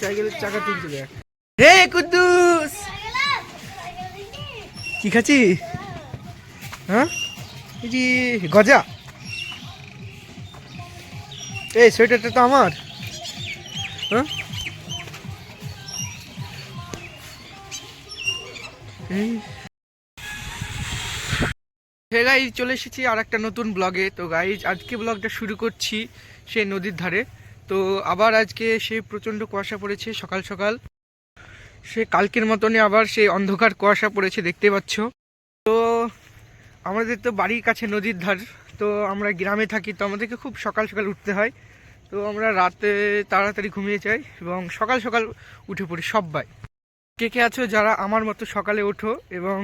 সাইকেলের চাকা কি খাচ্ছি হ্যাঁ? এই গজা। এই সোয়েটারটা তো আমার। হ্যাঁ? এই হে গাইজ চলে এসেছি আর একটা নতুন ব্লগে তো গাইজ আজকে ব্লগটা শুরু করছি সেই নদীর ধারে। তো আবার আজকে সে প্রচণ্ড কুয়াশা পড়েছে সকাল সকাল। সে কালকের মতনই আবার সেই অন্ধকার কুয়াশা পড়েছে, দেখতে পাচ্ছ। তো আমাদের তো বাড়ির কাছে নদীর ধার। তো আমরা গ্রামে থাকি, তো আমাদেরকে খুব সকাল সকাল উঠতে হয়। তো আমরা রাতে তাড়াতাড়ি ঘুমিয়ে যাই এবং সকাল সকাল উঠে পড়ি সবাই কে কে আছো যারা আমার মতো সকালে ওঠো এবং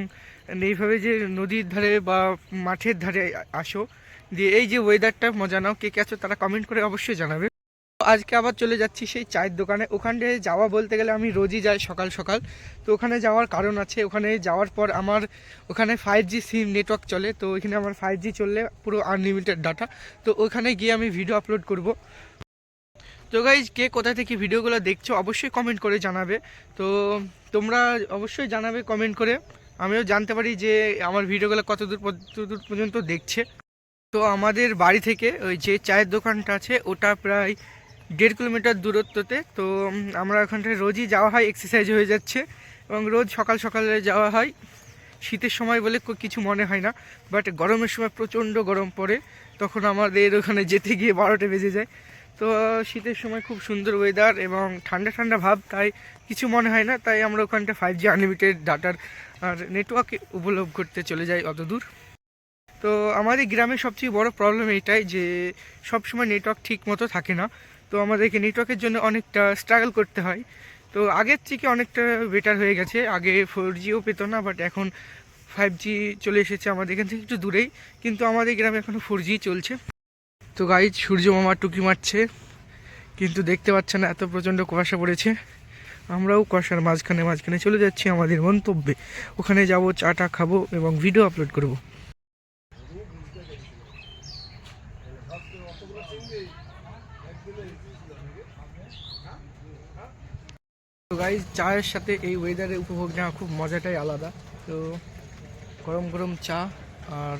এইভাবে যে নদীর ধারে বা মাঠের ধারে আসো, দিয়ে এই যে ওয়েদারটা মজা নাও, কে কে আছো তারা কমেন্ট করে অবশ্যই জানাবে। আজকে আবার চলে যাচ্ছি সেই চায়ের দোকানে। ওখানে যাওয়া বলতে গেলে আমি রোজই যাই সকাল সকাল। তো ওখানে যাওয়ার কারণ আছে। ওখানে যাওয়ার পর আমার ওখানে ফাইভ জি সিম নেটওয়ার্ক চলে। তো ওইখানে আমার ফাইভ জি চললে পুরো আনলিমিটেড ডাটা তো ওখানে গিয়ে আমি ভিডিও আপলোড করব। তো গাইজ কে কোথা থেকে ভিডিওগুলো দেখছ অবশ্যই কমেন্ট করে জানাবে। তো তোমরা অবশ্যই জানাবে কমেন্ট করে। আমিও জানতে পারি যে আমার ভিডিওগুলো কত দূর দূর পর্যন্ত দেখছে। তো আমাদের বাড়ি থেকে ওই যে চায়ের দোকানটা আছে, ওটা প্রায় দেড় কিলোমিটার দূরত্বতে। তো আমরা ওখানটায় রোজই যাওয়া হয় এক্সারসাইজ হয়ে যাচ্ছে এবং রোজ সকাল সকালে যাওয়া হয়। শীতের সময় বলে কিছু মনে হয় না বাট গরমের সময় প্রচণ্ড গরম পড়ে। তখন আমাদের ওখানে যেতে গিয়ে বারোটা বেজে যায়। তো শীতের সময় খুব সুন্দর ওয়েদার এবং ঠান্ডা ঠান্ডা ভাব, তাই কিছু মনে হয় না, তাই আমরা ওখানটা ফাইভ জি আনলিমিটেড ডাটার আর নেটওয়ার্ক উপলব্ধ করতে চলে যাই অত দূর তো আমাদের গ্রামে সবচেয়ে বড় প্রবলেম এটাই যে সব সময় নেটওয়ার্ক ঠিক মতো থাকে না। তো আমাদেরকে নেটওয়ার্কের জন্য অনেকটা স্ট্রাগল করতে হয়। তো আগের থেকে অনেকটা বেটার হয়ে গেছে, আগে ফোর জিও পেতো না বাট এখন ফাইভ জি চলে এসেছে আমাদের এখান থেকে একটু দূরেই। কিন্তু আমাদের গ্রামে এখনও ফোর জি চলছে। তো গাইজ সূর্য মামা টুকি মারছে, কিন্তু দেখতে পাচ্ছে না, এত প্রচণ্ড কুয়াশা পড়েছে। আমরাও কুয়াশার মাঝখানে মাঝখানে চলে যাচ্ছি আমাদের মন্তব্যে। ওখানে যাব, চাটা খাব এবং ভিডিও আপলোড করব। তো গাইজ চায়ের সাথে এই ওয়েদারের উপভোগ নেওয়া খুব মজাটাই আলাদা। তো গরম গরম চা আর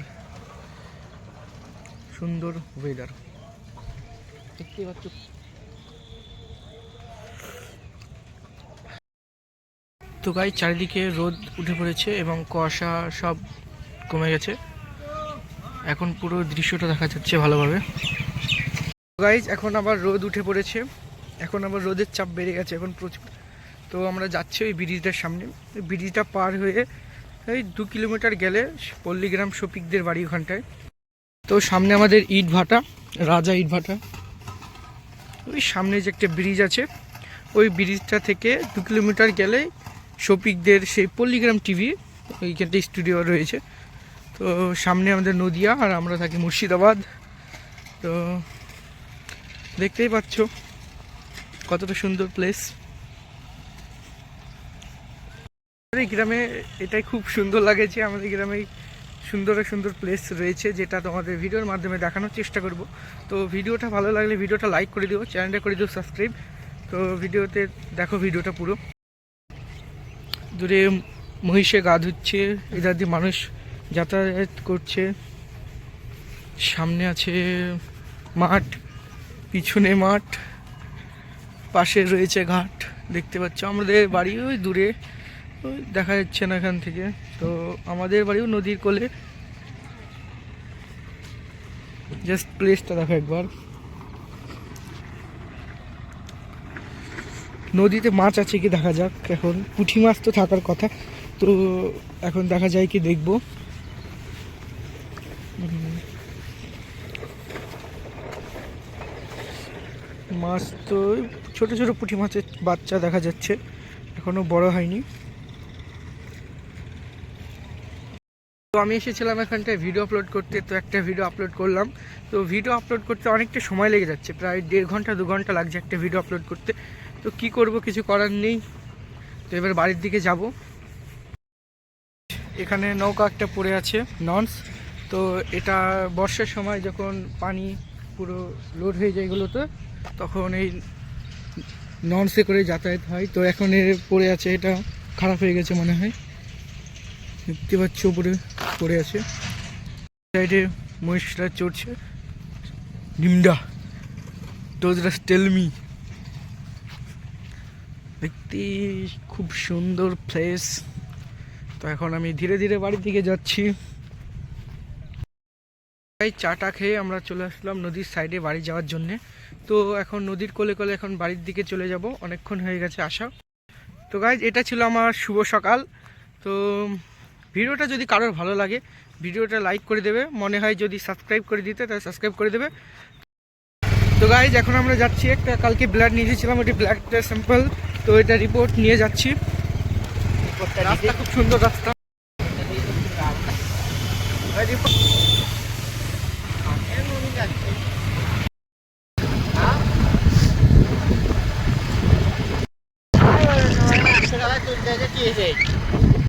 সুন্দর ওয়েদার দেখতেই পাচ্ছ। তো গাই চারিদিকে রোদ উঠে পড়েছে এবং কুয়াশা সব কমে গেছে। এখন পুরো দৃশ্যটা দেখা যাচ্ছে ভালোভাবে। গাইজ এখন আবার রোদ উঠে পড়েছে। এখন আবার রোদের চাপ বেড়ে গেছে এখন প্রচুর। তো আমরা যাচ্ছি ওই ব্রিজটার সামনে। ব্রিজটা পার হয়ে এই দু কিলোমিটার গেলে পল্লীগ্রাম শফিকদের বাড়ি ওখানটায়। তো সামনে আমাদের ইট ভাটা, রাজা ইট ভাটা। ওই সামনে যে একটা ব্রিজ আছে, ওই ব্রিজটা থেকে দু কিলোমিটার গেলে শফিকদের সেই পল্লীগ্রাম টিভি ওইখানটা স্টুডিও রয়েছে। তো সামনে আমাদের নদিয়া আর আমরা থাকি মুর্শিদাবাদ। তো দেখতেই পাচ্ছ কতটা সুন্দর প্লেস আমাদের গ্রামে এটাই খুব সুন্দর লাগে যে আমাদের গ্রামে সুন্দর সুন্দর প্লেস রয়েছে যেটা তোমাদের ভিডিওর মাধ্যমে দেখানোর চেষ্টা করব। তো ভিডিওটা ভালো লাগলে ভিডিওটা লাইক করে দিও চ্যানেলটা করে দিও সাবস্ক্রাইব তো ভিডিওতে দেখো ভিডিওটা পুরো। দূরে মহিষে গা ধুচ্ছে এদার দিয়ে মানুষ যাতায়াত করছে। সামনে আছে মাঠ, পিছনে মাঠ, পাশে রয়েছে ঘাট। দেখতে পাচ্ছ আমাদের বাড়ি ওই দূরে। দেখা যাচ্ছে না এখান থেকে। তো আমাদের বাড়িও নদীর কোলে। জাস্ট প্লেসটা দেখো একবার। নদীতে মাছ আছে কি দেখা যাক এখন। পুঁটি মাছ তো থাকার কথা। তো এখন দেখা যায় কি দেখব। মাছ তো ছোট ছোট পুঁটি মাছের বাচ্চা দেখা যাচ্ছে। এখনও বড় হয়নি। তো আমি এসেছিলাম এখানটায় ভিডিও আপলোড করতে, তো একটা ভিডিও আপলোড করলাম। তো ভিডিও আপলোড করতে অনেকটা সময় লেগে যাচ্ছে, প্রায় দেড় ঘণ্টা, দু ঘণ্টা লাগছে একটা ভিডিও আপলোড করতে। তো কি করব কিছু করার নেই। তো এবার বাড়ির দিকে যাব। এখানে নৌকা একটা পড়ে আছে, ননস। তো এটা বর্ষার সময় যখন পানি পুরো লোড হয়ে যায় এগুলোতে, তখন এই ননসে করে যাতায়াত হয়। তো এখন এর পড়ে আছে, এটা খারাপ হয়ে গেছে মনে হয়। দেখতে পাচ্ছি ওপরে পড়ে আছে। সাইডে মহিষরা চড়ছে। ডিমডা। ডোজরা স্টেলমি দেখতে খুব সুন্দর প্লেস তো এখন আমি ধীরে ধীরে বাড়ির দিকে যাচ্ছি। এই চাটা খেয়ে আমরা চলে আসলাম নদীর সাইডে বাড়ি যাওয়ার জন্যে। তো এখন নদীর কোলে কোলে এখন বাড়ির দিকে চলে যাব। অনেকক্ষণ হয়ে গেছে আসা তো গাইজ এটা ছিল আমার শুভ সকাল। তো ভিডিওটা যদি কারোর ভালো লাগে ভিডিওটা লাইক করে দেবে। মনে হয় যদি সাবস্ক্রাইব করে দিতে তাহলে সাবস্ক্রাইব করে দেবে। তো গাইজ এখন আমরা যাচ্ছি একটা কালকে ব্লাড নিয়ে গেছিলাম ওটি ব্লাডটা স্যাম্পল তো এটা রিপোর্ট নিয়ে যাচ্ছি। রাস্তা খুব সুন্দর রাস্তা। আর